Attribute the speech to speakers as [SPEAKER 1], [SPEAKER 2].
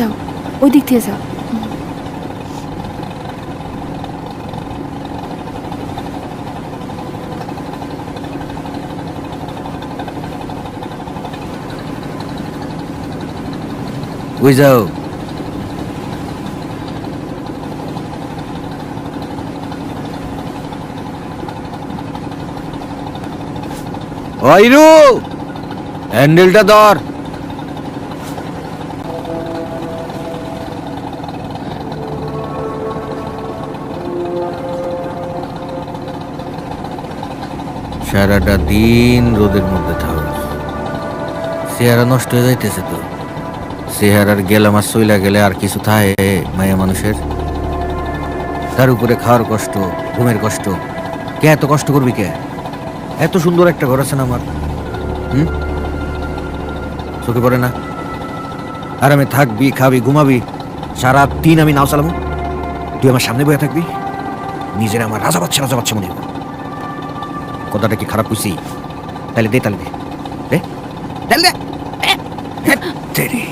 [SPEAKER 1] যাও ওই দিক দিয়ে যাও।
[SPEAKER 2] ওই যাও? হ্যান্ডেলটা ধর। সারাটা দিন রোদের মধ্যে থাকো চেহারা নষ্ট হয়ে যাইতেছে তো। চেহারার গেলাম আর সইলা গেলে আর কিছু থাকে মায়া মানুষের? তার উপরে খাওয়ার কষ্ট, ঘুমের কষ্ট, কে এত কষ্ট করবি কে? এত সুন্দর একটা ঘর আছে না আমার। হুম? চোখে পড়ে না? আরামে থাকবি, খাবি, ঘুমাবি সারা দিন আমি নাও চালাবো। তুই আমার সামনে বয়ে থাকবি। নিজের আমার রাজা বাচ্চা রাজা বাচ্চা মনে হব কথাটা কি খারাপ কইছি? তাহলে দে তাহলে দে। দে। তাহলে দে। তেরি।